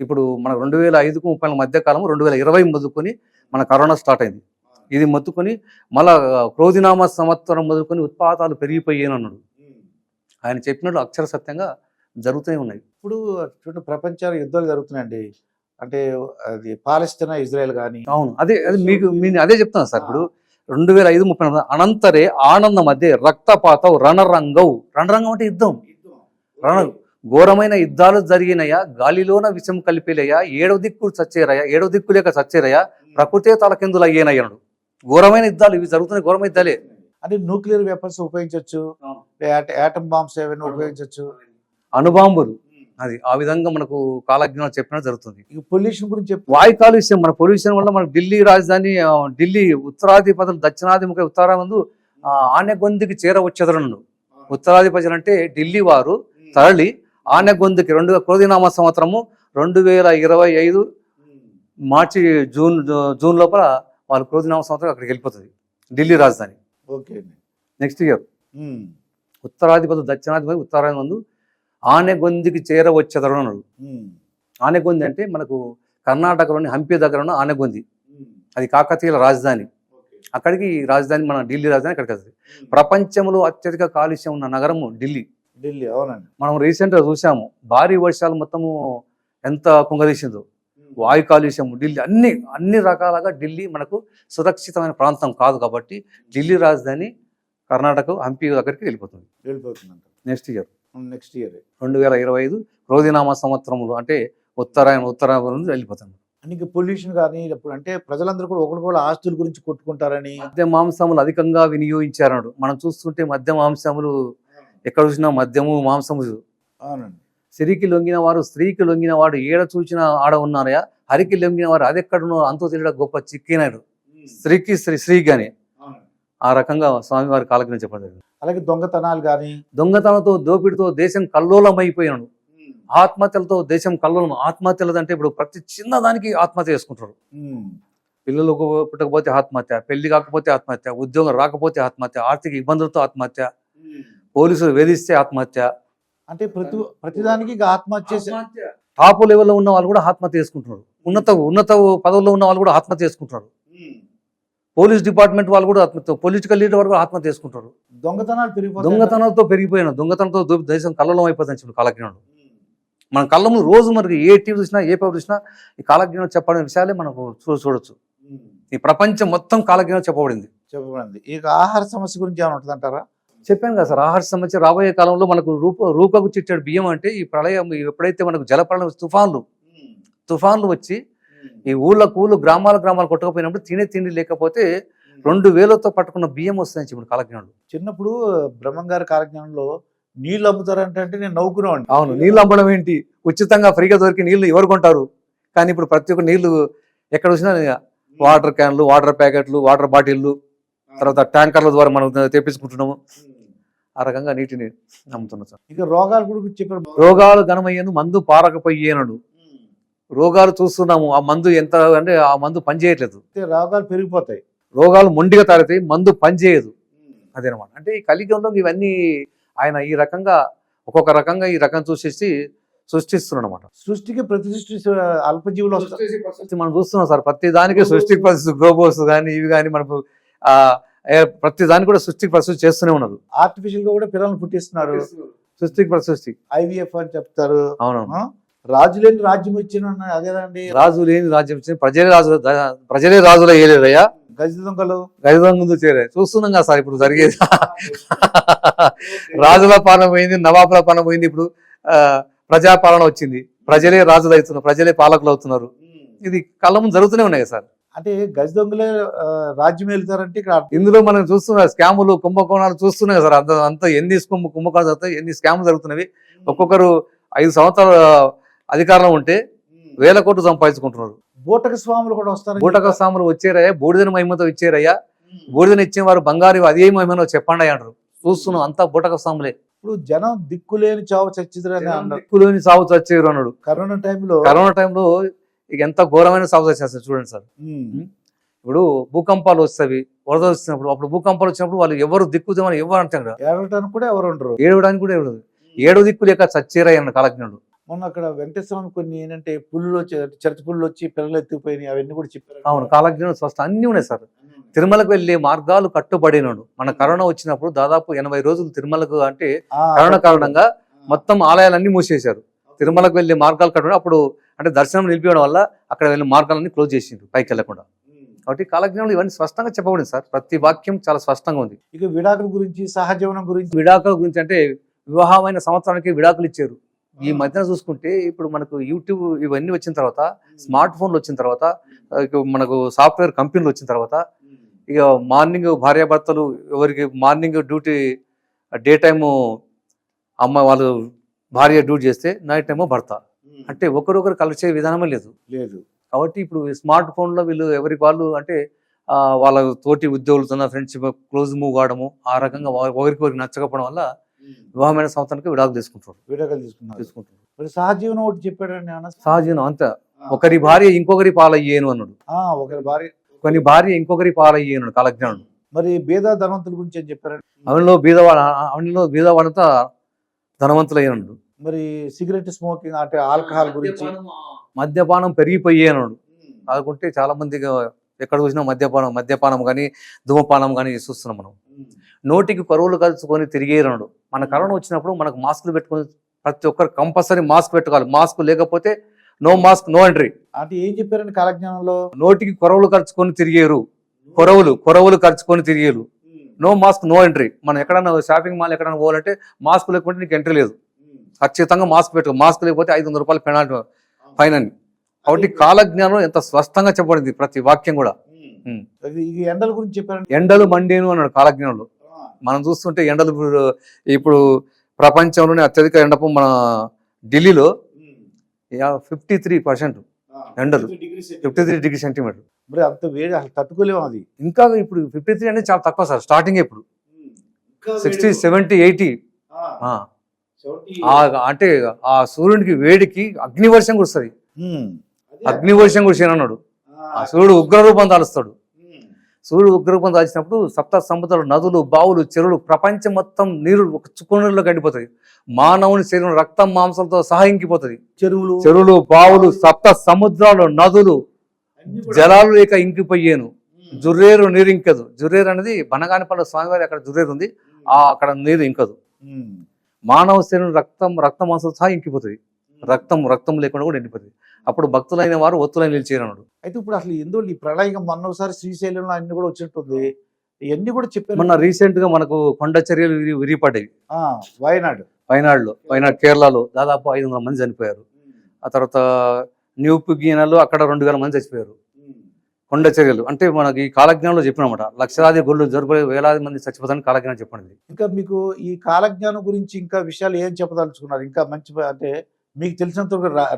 ఇప్పుడు మన రెండు వేల ఐదుకు ముప్పై మధ్య కాలం రెండు వేల ఇరవై మొదలుకొని మన కరోనా స్టార్ట్ అయింది. ఇది మొత్తుకొని మళ్ళా క్రోధినామ సంవత్సరం మొదలుకొని ఉత్పాతాలు పెరిగిపోయాను అన్నాడు ఆయన చెప్పినట్లు అక్షర సత్యంగా జరుగుతూనే ఉన్నాయి. ఇప్పుడు చూడండి ప్రపంచ యుద్ధాలు జరుగుతున్నాయండి. అంటే అది పాలస్తీనా ఇజ్రాయెల్ కానీ అవును అదే అది మీకు నేను అదే చెప్తాను సార్. ఇప్పుడు రెండు వేల ఐదు ముప్పై అనంతరే ఆనంద మధ్య రక్తపాతం రణరంగం. రణరంగం అంటే యుద్ధం. రణ. ఘోరమైన యుద్ధాలు జరిగినయా? గాలిలోన విషం కలిపిలయ్యా ఏడవ దిక్కు చచ్చేరయ్యా ఏడవ దిక్కు లేక చచ్చేరయ్యా ప్రకృతే తలకిందులు అయ్యేనయ్యాడు ఘోరమైన యుద్ధాలు ఇవి జరుగుతున్నాయి ఘోరమైన యుద్ధాలే. అంటే న్యూక్లియర్ వెపన్స్ ఉపయోగించవచ్చు యాటమ్ బాంబ్స్ ఏమైనా ఉపయోగించవచ్చు అణుబాంబులు. అది ఆ విధంగా మనకు కాలజ్ఞానం చెప్పినట్టు జరుగుతుంది. ఇక పొల్యూషన్ గురించి చెప్పు. వాయు కాలుష్యం మన పొల్యూషన్ వల్ల మన ఢిల్లీ రాజధాని ఢిల్లీ ఉత్తరాధిపతులు దక్షిణాధిముఖ ఉత్తరామందు ఆనెగొందికి చేరవచ్చెదరను ఉత్తరాధిపతులు అంటే ఢిల్లీ వారు తరలి ఆనెగొందికి రెండు క్రోధినామ సంవత్సరము రెండు వేల ఇరవై ఐదు మార్చి జూన్ జూన్ లోపల వాళ్ళు క్రోధినామ సంవత్సరం అక్కడికి వెళ్ళిపోతుంది ఢిల్లీ రాజధాని. ఓకే నెక్స్ట్ ఇయర్ ఉమ్, ఉత్తరాధిపతి దక్షిణాధిపతి ఉత్తరాధిపతి ఆనెగొందికి చేరవచ్చెదరను అన్నాడు ఉమ్, ఆనెగొంది అంటే మనకు కర్ణాటకలోని హంపి దగ్గర ఉన్న ఆనెగొంది. ఉమ్, అది కాకతీయుల రాజధాని. అక్కడికి రాజధాని మన ఢిల్లీ రాజధాని అక్కడికి వస్తుంది ప్రపంచంలో అత్యధిక కాలుష్యం ఉన్న నగరము ఢిల్లీ. ఢిల్లీ అవునండి. మనం రీసెంట్గా చూసాము భారీ వర్షాలు మొత్తము ఎంత కుంగదీసిందో. వాయు కాలుష్యం ఢిల్లీ అన్ని అన్ని రకాలుగా ఢిల్లీ మనకు సురక్షితమైన ప్రాంతం కాదు కాబట్టి ఢిల్లీ రాజధాని కర్ణాటక హంపి దగ్గరికి వెళ్ళిపోతుంది. వెళ్ళిపోతుందంట నెక్స్ట్ ఇయర్. Next year. రెండు వేల ఇరవై ఐదు క్రోధినామ సంవత్సరములు అంటే ఉత్తరాయణ ఉత్తరాయణ నుంచి వెళ్ళిపోతుంది అంటే పొల్యూషన్ కానీ ఇప్పుడు అంటే ప్రజలందరూ కూడా ఒకరికొకరు ఆస్తుల గురించి కొట్టుకుంటారని. మద్య మాంసములు అధికంగా వినియోగించారన్నాడు. మనం చూస్తుంటే మద్య మాంసములు ఎక్కడ చూసినా మద్యము మాంసము అవునండి. సిరికి లొంగిన వారు స్త్రీకి లొంగిన వాడు ఏడ చూచిన ఆడ ఉన్నారయా హరికి లొంగిన వారు అదెక్కడున్నో అంతో తెలియడం గొప్ప చిక్కినాడు. స్త్రీకి స్త్రీ స్త్రీకి అని ఆ రకంగా స్వామివారి కాలజ్ఞ చెప్పడం జరిగింది అలాగే దొంగతనాలు కానీ దొంగతనంతో దోపిడితో దేశం కల్లోలమైపోయాడు ఆత్మహత్యలతో దేశం కల్లోలం ఆత్మహత్యలు అంటే ఇప్పుడు ప్రతి చిన్నదానికి ఆత్మహత్య చేసుకుంటారు. పిల్లలు పుట్టకపోతే ఆత్మహత్య పెళ్ళి కాకపోతే ఆత్మహత్య ఉద్యోగం రాకపోతే ఆత్మహత్య ఆర్థిక ఇబ్బందులతో ఆత్మహత్య. పోలీసులు వేధిస్తే ఆత్మహత్య. అంటే ప్రతి ప్రతిదానికి ఆత్మహత్య టాప్ లెవెల్లో ఉన్న వాళ్ళు కూడా ఆత్మహత్య చేసుకుంటున్నారు. ఉన్నత ఉన్నత పదవుల్లో ఉన్న వాళ్ళు కూడా ఆత్మహత్య చేసుకుంటున్నారు. పోలీస్ డిపార్ట్మెంట్ వాళ్ళు కూడా ఆత్మహత్య పొలిటికల్ లీడర్ వాళ్ళు కూడా ఆత్మహత్య చేసుకుంటారు. దొంగతనాలు పెరిగిపోతాయి దొంగతనంతో పెరిగిపోయిన దొంగతనంతో దేశం కళ్ళలో అయిపోతుంది చెప్పి కాలజ్ఞానం మన కళ్ళ ముందు రోజు మనకి ఏ టీవీ చూసినా ఏ పేపర్ చూసినా ఈ కాలజ్ఞానం చెప్పడం విషయాలే మనకు చూ చూడొచ్చు. ఈ ప్రపంచం మొత్తం కాలజ్ఞానం చెప్పబడింది. చెప్పబడింది. ఇక ఆహార సమస్య గురించి ఏమైనా ఉంటుందంటారా? చెప్పాను కదా సార్ ఆహార సమస్య రాబోయే కాలంలో మనకు రూప రూపకు చిట్టాడు బియ్యం అంటే ఈ ప్రళయం ఎప్పుడైతే మనకు జలప్రళయం తుఫాన్లు తుఫాన్లు వచ్చి ఈ ఊళ్ళు గ్రామాల గ్రామాలు కొట్టకపోయినప్పుడు తినే తిండి లేకపోతే రెండు వేలతో పట్టుకున్న బియ్యం వస్తాయని చెప్పి కాలజ్ఞానుడు చిన్నప్పుడు బ్రహ్మం గారి కాలజ్ఞానంలో నీళ్ళు అమ్ముతారంటే అంటే నేను నవ్వుకునేవాడిని. అవును నీళ్ళు అమ్మడం ఏంటి? ఉచితంగా ఫ్రీగా దొరికి నీళ్ళు ఎవరు కొంటారు? కానీ ఇప్పుడు ప్రతి ఒక్క నీళ్ళు ఎక్కడ వచ్చినా వాటర్ క్యాన్లు వాటర్ ప్యాకెట్లు వాటర్ బాటిల్లు తర్వాత ట్యాంకర్ల ద్వారా మనం తెప్పించుకుంటున్నాము. ఆ రకంగా నీటిని అమ్ముతున్నాం సార్. ఇక రోగాల గురించి చెప్పారు. రోగాలు ఘనమయ్యేను మందు పారకపోయేనడు. రోగాలు చూస్తున్నాము ఆ మందు ఎంత అంటే ఆ మందు పనిచేయట్లేదు. రోగాలు పెరిగిపోతాయి. రోగాలు మొండిగా తారితే మందు పనిచేయదు. అదేనమాట. అంటే ఈ కలియుగంలో ఇవన్నీ ఆయన ఈ రకంగా ఒక్కొక్క రకంగా ఈ రకం చూసేసి సృష్టిస్తున్నాడు అనమాట సృష్టికి ప్రతి సృష్టి అల్పజీవులు మనం చూస్తున్నాం సార్. ప్రతి దానికి సృష్టి పరిస్థితి గ్లోబోస్ కానీ ఇవి కానీ మనకు ఆ ప్రతి దానికి కూడా సృష్టికి ప్రసృష్టి చేస్తూనే ఉన్నారు ఆర్టిఫిషియల్గా కూడా పిల్లల్ని పుట్టిస్తున్నారు. సృష్టికి ప్రసృష్టి ఐవీఎఫ్ అని చెప్తారు. అవునవును. ఆ? రాజు లేని రాజ్యం ఇచ్చిన అదేనండి రాజు లేని రాజ్యం ఇచ్చింది ప్రజలే రాజు ప్రజలే రాజుల ఏలేదయ్యా గజ దొంగలు. గజదం ముందు చేరే. చూస్తున్నాం కదా సార్ ఇప్పుడు జరిగేది. రాజుల పాలన పోయింది నవాబుల పాలన పోయింది ఇప్పుడు ప్రజాపాలన వచ్చింది. ప్రజలే రాజులు అవుతున్నారు ప్రజలే పాలకులు అవుతున్నారు ఇది కళ్ళ ముందు జరుగుతూనే ఉన్నాయి సార్. అంటే గజ దొంగలే రాజ్యం వెళ్తారంటే ఇక్కడ. ఇందులో మనం చూస్తున్న స్కాములు కుంభకోణాలు చూస్తున్నాయి సార్. అంత అంత ఎన్ని కుంభ కుంభకోణాలు జరుగుతాయి ఎన్ని స్కాములు జరుగుతున్నవి. ఒక్కొక్కరు ఐదు సంవత్సరాల అధికారంలో ఉంటే వేల కోట్లు సంపాదించుకుంటున్నారు. బూటక స్వాములు కూడా వస్తారు బూటక సాములు వచ్చారయ్యా బూడిదని మహిమతో ఇచ్చారయ్యా బూడిదని ఇచ్చేవారు బంగారు అదే మహిమలో చెప్పండి అంటారు. చూస్తున్నాం అంతా బూటక సాములే ఇప్పుడు జనం దిక్కులేని చావు అన్నారు. దిక్కులోని సాగు చచ్చేరు అన్నాడు. కరోనా టైంలో కరోనా టైంలో ఇక ఎంత ఘోరమైన సాగు చచ్చేస్తారు చూడండి సార్. ఇప్పుడు భూకంపాలు వస్తాయి వరద వచ్చినప్పుడు అప్పుడు భూకంపాలు వచ్చినప్పుడు వాళ్ళు ఎవరు దిక్కుదేమని ఎవరు అంటారు ఏడటానికి కూడా ఎవరు ఉండరు. ఏడవడానికి కూడా ఏడవదు ఏడు దిక్కు లేక చచ్చేరయ్య అన్న కాలజ్ఞుడు. మొన్న అక్కడ వెంకటేశ్వరం కొన్ని ఏంటంటే పుల్లు వచ్చి చిరత పుల్లు వచ్చి పిల్లలు ఎత్తుకుపోయినాయి అవన్నీ కూడా చెప్పారు. అవును కాలజ్ఞానం స్వస్థ అన్నీ ఉన్నాయి సార్. తిరుమలకు వెళ్ళే మార్గాలు కట్టుబడినాడు. మన కరోనా వచ్చినప్పుడు దాదాపు ఎనభై రోజులు తిరుమలకు అంటే కరోనా కారణంగా మొత్తం ఆలయాలన్నీ మూసేశారు. తిరుమలకు వెళ్ళే మార్గాలు కట్టడం అప్పుడు అంటే దర్శనం నిలిపివేయడం వల్ల అక్కడ వెళ్ళే మార్గాలన్నీ క్లోజ్ చేసిండ్రు పైకి వెళ్ళకుండా. కాబట్టి కాలజ్ఞానంలో ఇవన్నీ స్పష్టంగా చెప్పబడింది సార్. ప్రతి వాక్యం చాలా స్పష్టంగా ఉంది. ఇక విడాకుల గురించి సహజీవనం గురించి? విడాకుల గురించి అంటే వివాహమైన సంవత్సరానికి విడాకులు ఇచ్చారు. ఈ మధ్యన చూసుకుంటే ఇప్పుడు మనకు యూట్యూబ్ ఇవన్నీ వచ్చిన తర్వాత స్మార్ట్ ఫోన్లు వచ్చిన తర్వాత మనకు సాఫ్ట్వేర్ కంపెనీలు వచ్చిన తర్వాత ఇక మార్నింగ్ భార్యాభర్తలు ఎవరికి మార్నింగ్ డ్యూటీ డే టైము అమ్మ వాళ్ళు భార్య డ్యూటీ చేస్తే నైట్ టైము భర్త. అంటే ఒకరొకరు కలిసే విధానమే లేదు. లేదు. కాబట్టి ఇప్పుడు స్మార్ట్ ఫోన్లో వీళ్ళు ఎవరికి వాళ్ళు అంటే వాళ్ళ తోటి ఉద్యోగులతో ఫ్రెండ్షిప్ క్లోజ్ మూవ్ కావడము ఆ రకంగా ఒకరికి ఒకరికి నచ్చకపోవడం వల్ల వివాహమైన సంవత్సరానికి విడాకులు తీసుకుంటారు విడాకులు తీసుకున్నారు. తీసుకుంటారు మరి సహజీవనం ఒకటి ఏమన్నా? సహజీవనం అంత. ఒకరి భార్య ఇంకొకరి పాలయ్యేను అన్నాడు. ఒకరి భార్య. కొన్ని భార్య ఇంకొకరి పాలయ్యేను కాలజ్ఞానుడు. మరి బీద ధనవంతుల గురించి ఏం చెప్పారండి? అవనిలో బీదవాడ అవనిలో బీదవాడంతా ధనవంతులయ్యాడు మరి సిగరెట్ స్మోకింగ్ అంటే ఆల్కహాల్ గురించి. మద్యపానం పెరిగిపోయేనాడు అనుకుంటే చాలా మందిగా ఎక్కడ చూసినా మద్యపానం మద్యపానం కానీ ధూమపానం కానీ చూస్తున్నాం మనం. నోటికి కరువులు కలుసుకొని తిరిగేరాడు మన కరోనా వచ్చినప్పుడు మనకు మాస్కులు పెట్టుకొని ప్రతి ఒక్కరు కంపల్సరీ మాస్క్ పెట్టుకోవాలి. మాస్క్ లేకపోతే నో మాస్క్ నో ఎంట్రీ. అంటే ఏం చెప్పారండి కాలజ్ఞానంలో? నోటికి కొరవులు ఖర్చుకొని తిరిగేరు. కొరవులు కొరవులు ఖర్చుకొని తిరిగేరు. No mask no entry. మనం ఎక్కడన్నా షాపింగ్ మాల్ ఎక్కడైనా పోవాలంటే మాస్క్ లేకపోతే నీకు ఎంట్రీ లేదు. ఖచ్చితంగా మాస్క్ పెట్టుకో మాస్క్ లేకపోతే ఐదు వందల రూపాయలు పెనాల్టీ ఫైన్ అని కాబట్టి కాలజ్ఞానం ఎంత స్పష్టంగా చెప్పబడింది ప్రతి వాక్యం కూడా. ఎండల గురించి చెప్పారండి. ఎండలు మండేను అన్నాడు కాలజ్ఞానంలో. మనం చూస్తుంటే ఎండలు ఇప్పుడు ఇప్పుడు ప్రపంచంలోనే అత్యధిక ఎండపు మన ఢిల్లీలో ఫిఫ్టీ త్రీ పర్సెంట్ ఎండలు. ఫిఫ్టీ త్రీ డిగ్రీ సెంటీమీటర్ మరి అంత వేడి అసలు తట్టుకోలేము అది. ఇంకా ఇప్పుడు ఫిఫ్టీ త్రీ అనేది చాలా తక్కువ సార్ స్టార్టింగ్ ఇప్పుడు. సిక్స్టీ సెవెంటీ ఎయిటీ అంటే ఆ సూర్యునికి వేడికి అగ్నివర్షం కురుస్తుంది. అగ్నివర్షం కురిసిన అన్నాడు. ఆ. సూర్యుడు ఉగ్రరూపం దాలుస్తాడు. సూర్యుడు ఉగ్రరూపం దాల్చినప్పుడు సప్త సముద్రాలు నదులు బావులు చెరువులు ప్రపంచం మొత్తం నీరు ఒక చుక్కనీరులో గడిపోతుంది మానవుని శరీరం రక్తం మాంసంతో సహా ఇంకిపోతుంది. చెరువులు. చెరువులు బావులు సప్త సముద్రాలు నదులు జలాలు లేక ఇంకిపోయేను. జుర్రేరు నీరు ఇంకదు. జుర్రేరు అనేది బనగానిపల్లి స్వామివారి అక్కడ జుర్రేరు ఉంది. ఆ అక్కడ నీరు ఇంకదు. మానవ శరీరం రక్తం రక్త మాంసం సహా ఇంకిపోతుంది. రక్తం రక్తం లేకుండా కూడా ఎండిపోతుంది. అప్పుడు భక్తులైన వారు ఒత్తులై నిలిచేరన్నాడు అయితే ఇప్పుడు అసలు ఎందుకు ఈ ప్రళయం మొన్న ఒకసారి శ్రీశైలంలో అన్ని కూడా వచ్చినట్టుంది. ఇవన్నీ కూడా చెప్పారు. మొన్న రీసెంట్గా మనకు కొండ చర్యలు విరి- విరిపడ్డాయి ఆ, వయనాడు. వయనాడులో వయనాడు కేరళలో దాదాపు ఐదు వందల మంది చనిపోయారు. ఆ తర్వాత న్యూ గినాలో అక్కడ రెండు వేల మంది చచ్చిపోయారు. కొండ చర్యలు. అంటే మనకి ఈ కాలజ్ఞానంలో చెప్పినమాట. లక్షలాది గుళ్ళు జరుపు వేలాది మంది చచ్చిపోతారని కాలజ్ఞానం చెప్పండి. ఇంకా మీకు ఈ కాలజ్ఞానం గురించి ఇంకా విషయాలు ఏం చెప్పదలుచుకున్నారు? ఇంకా మంచి అంటే మీకు తెలిసినంత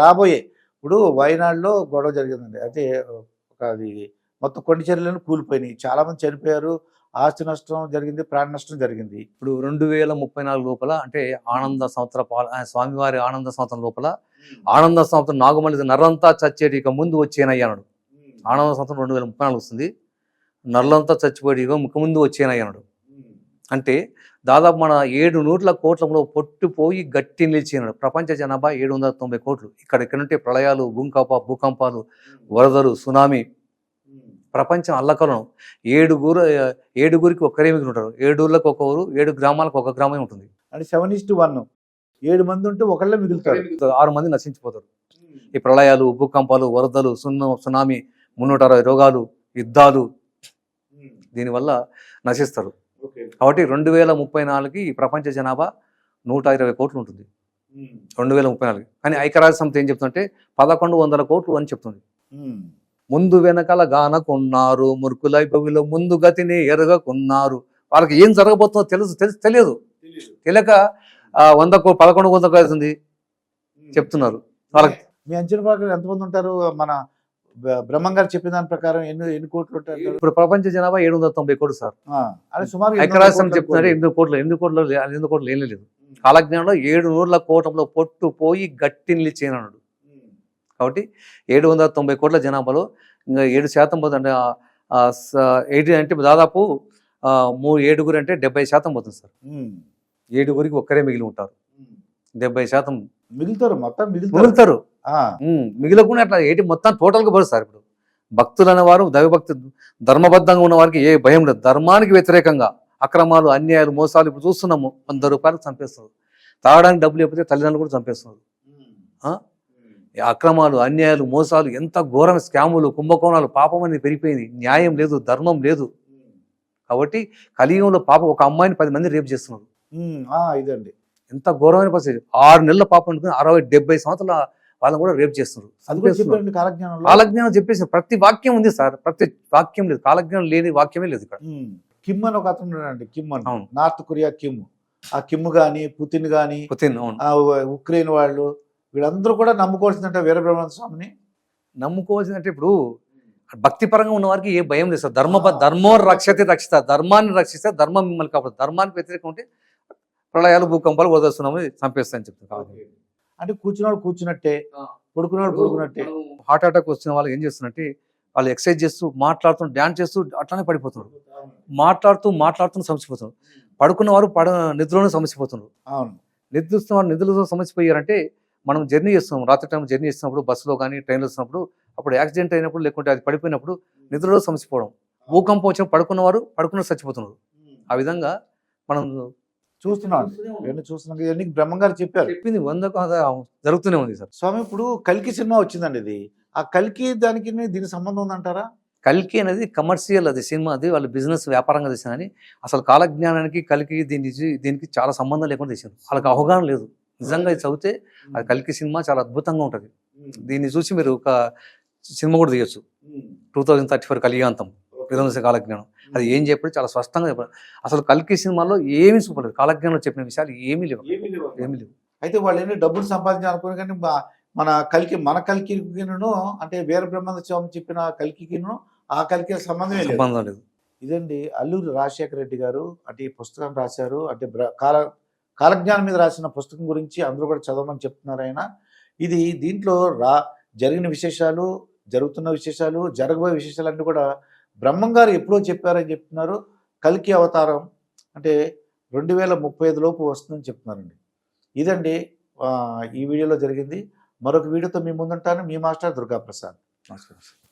రాబోయే ఇప్పుడు వయనాడులో గొడవ జరిగిందండి. అయితే ఒక అది మొత్తం కొన్ని చర్యలను కూలిపోయినాయి. చాలా మంది చనిపోయారు. ఆస్తి నష్టం జరిగింది ప్రాణ నష్టం జరిగింది. ఇప్పుడు రెండు వేల ముప్పై నాలుగు లోపల అంటే ఆనంద సంవత్సర పాల స్వామివారి ఆనంద సంవత్సరం లోపల ఆనంద సంవత్సరం నాగమల్లి నర్రంతా చచ్చేటి ఇక ముందు వచ్చేనయ్యాడు ఆనంద సంవత్సరం రెండు వేల ముప్పై నాలుగు వస్తుంది. నర్లంతా చచ్చిపోయి ముఖ ముందు వచ్చేనయ్యాడు అంటే దాదాపు మన ఏడు నూట్ల కోట్లలో పొట్టుపోయి గట్టి నిలిచినాడు ప్రపంచ జనాభా ఏడు వందల తొంభై కోట్లు. ఇక్కడ ఇక్కడ నుండి ప్రళయాలు భూకంప భూకంపాలు వరదలు సునామీ. ప్రపంచం అల్లకలం ఏడుగురు ఏడుగురికి ఒక్కరే మిగిలి ఉంటారు. ఏడు ఊర్లకు ఒక ఊరు ఏడు గ్రామాలకు ఒక గ్రామం ఉంటుంది. అంటే సెవెన్ ఇస్ వన్. ఏడు మంది ఉంటే ఒకళ్ళే మిగులుతారు. ఆరు మంది నశించిపోతారు. ఈ ప్రళయాలు భూకంపాలు వరదలు సున్న సునామీ మున్నూట అరవై రోగాలు యుద్ధాలు దీనివల్ల నశిస్తారు. కాబట్టి రెండు వేల ముప్పై నాలుగుకి ఈ ప్రపంచ జనాభా నూట ఇరవై కోట్లు ఉంటుంది రెండు వేల ముప్పై నాలుగు కానీ ఐక్యరాజ్య సమితి ఏం చెప్తుందంటే పదకొండు వందల కోట్లు అని చెప్తుంది. ముందు వెనకాల గానకున్నారు మురుకులై భవిలో ముందు గతిని ఎరగకున్నారు. వాళ్ళకి ఏం జరగబోతుందో తెలుసు తెలుసు తెలియదు. తెలియక వంద కో పదకొండు వందకు అవుతుంది చెప్తున్నారు. వాళ్ళకి మీ అంచనా ప్రకారం ఎంతమంది ఉంటారు? మన బ్రహ్మం గారు చెప్పిన దాని ప్రకారం ఎన్ని ఎన్ని కోట్లు ఉంటారు ఇప్పుడు ప్రపంచ జనాభా ఏడు వందల తొంభై కోట్లు సార్. అంటే సుమారు ఐక్యరాజ్య చెప్తున్నారు. ఎనిమిది కోట్లు ఎనిమిది కోట్లు ఎనిమిది కోట్లు ఏం లేదు. కాలజ్ఞానంలో ఏడు నూర్ల కోటంలో పొట్టు పోయి గట్టి నిలిచేనన్నాడు కాబట్టి ఏడు వందల తొంభై కోట్ల జనాభాలో ఇంకా ఏడు శాతం పోతుంది అంటే ఎయిటీ అంటే దాదాపు మూడు ఏడుగురు అంటే డెబ్బై శాతం పోతుంది సార్. ఏడుగురికి ఒక్కరే మిగిలి ఉంటారు. డెబ్బై శాతం మిగులుతారు మొత్తం మిగులుతారు. మిగిలకుండా అట్లా ఏంటి? మొత్తం టోటల్గా పరుస్తారు ఇప్పుడు. భక్తులు అనేవారు దైవభక్తి ధర్మబద్ధంగా ఉన్న వారికి ఏ భయం లేదు. ధర్మానికి వ్యతిరేకంగా అక్రమాలు అన్యాయాలు మోసాలు ఇప్పుడు చూస్తున్నాము. వంద రూపాయలకు చంపేస్తున్నారు. తాగడానికి డబ్బులు లేకపోతే తల్లిదండ్రులు కూడా చంపేస్తున్నారు. అక్రమాలు అన్యాయాలు మోసాలు ఎంత ఘోరమైన స్కాములు కుంభకోణాలు పాపం అనేది పెరిగిపోయింది. న్యాయం లేదు ధర్మం లేదు. కాబట్టి కలియుగంలో పాప ఒక అమ్మాయిని పది మంది రేపు చేస్తున్నారు. ఇదండి. ఎంత ఘోరమైన పరిస్థితి. ఆరు నెలల పాప అనుకుని అరవై డెబ్బై సంవత్సరాల వాళ్ళని కూడా రేపు చేస్తున్నారు. కాలజ్ఞానం చెప్పేసి ప్రతి వాక్యం ఉంది సార్. ప్రతి వాక్యం లేదు. కాలజ్ఞానం లేని వాక్యమే లేదు ఇక్కడ. కిమ్ అని ఒక అతను కిమ్ అని. North Korea Kim. ఆ కిమ్ గాని పుతిన్ గాని పుతిన్ ఉక్రెయిన్ వాళ్ళు వీళ్ళందరూ కూడా నమ్ముకోవాల్సిందంట వీరబ్రహ్మణ స్వామిని. నమ్ముకోవాల్సిందంటే ఇప్పుడు భక్తి పరంగా ఉన్న వారికి ఏ భయం లేదు సార్. ధర్మ ధర్మో రక్షతే రక్షిత ధర్మాన్ని రక్షిస్తే ధర్మం మిమ్మల్ని కాపాడు ధర్మానికి వ్యతిరేకం ఉంటే ప్రళయాలు భూకంపాలు వదిలేస్తున్నాము చంపేస్తాయని చెప్తారు. అంటే కూర్చున్నాడు కూర్చున్నట్టే పడుకున్నాడు పడుకున్నట్టే. హార్ట్ అటాక్ వచ్చిన వాళ్ళు ఏం చేస్తున్నారంటే వాళ్ళు ఎక్సర్సైజ్ చేస్తూ మాట్లాడుతూ డ్యాన్స్ చేస్తూ అట్లానే పడిపోతున్నారు. మాట్లాడుతూ మాట్లాడుతూ సమసిపోతున్నారు పడుకున్న వారు పడ నిద్రలోనే సమసిపోతున్నారు అవును. నిద్రిస్తున్న వారు నిద్రలో సమసిపోయారంటే మనం జర్నీ చేస్తున్నాం. రాత్రి టైం జర్నీ చేస్తున్నప్పుడు బస్సులో కానీ ట్రైన్లో వస్తున్నప్పుడు అప్పుడు యాక్సిడెంట్ అయినప్పుడు లేకుంటే అది పడిపోయినప్పుడు నిద్రలో సమసిపోవడం భూకంపం వచ్చిన పడుకున్న వారు పడుకున్న చచ్చిపోతున్నారు ఆ విధంగా మనం చూస్తున్నాడు. ఇవన్నీ చూస్తున్నాం ఇవన్నీ బ్రహ్మంగారు చెప్పారు. చెప్పింది వందకు వంద జరుగుతూనే ఉంది సార్. స్వామి ఇప్పుడు కల్కి సినిమా వచ్చిందండి ఇది. ఆ కల్కి దానికి దీనికి సంబంధం ఉందంటారా? కల్కి అనేది కమర్షియల్ అది సినిమా అది వాళ్ళు బిజినెస్ వ్యాపారంగా తీసిన కానీ అసలు కాలజ్ఞానానికి కలికి దీనికి దీనికి చాలా సంబంధం లేకుండా తీసారు వాళ్ళకి అవగాహన లేదు. నిజంగా ఇది చదివితే అది కలికి సినిమా చాలా అద్భుతంగా ఉంటుంది. దీన్ని చూసి మీరు ఒక సినిమా కూడా తీయొచ్చు. టూ థౌజండ్ థర్టీ ఫోర్ కలిగాంతం విధ్వంస కాలజ్ఞానం. అది ఏం చెప్పాడు చాలా స్పష్టంగా చెప్పాడు అసలు కల్కి సినిమాలో ఏమీ చూపలేదు కాలజ్ఞానంలో చెప్పిన విషయాలు ఏమీ లేవు. ఏమీ లేవు అయితే వాళ్ళు ఏంటి డబ్బులు సంపాదించాలనుకుని కానీ మన కలికి మన కలికిను అంటే వీరబ్రహ్మ స్వామి చెప్పిన కలికిను ఆ కలికి సంబంధమే లేదు. సంబంధం లేదు. ఇదండి అల్లూరి రాజశేఖర రెడ్డి గారు అంటే ఈ పుస్తకం రాశారు. అంటే కాల కాలజ్ఞానం మీద రాసిన పుస్తకం గురించి అందరూ కూడా చదవమని చెప్తున్నారు ఆయన. ఇది దీంట్లో రా జరిగిన విశేషాలు జరుగుతున్న విశేషాలు జరగబోయే విశేషాలు అన్నీ కూడా బ్రహ్మం గారు ఎప్పుడో చెప్పారని చెప్తున్నారు. కల్కి అవతారం అంటే రెండు వేల ముప్పై ఐదు లోపు వస్తుందని చెప్తున్నారండి. ఇదండి ఈ వీడియోలో జరిగింది. మరొక వీడియోతో మీ ముందుంటాను. మీ మాస్టర్ దుర్గాప్రసాద్. నమస్కారం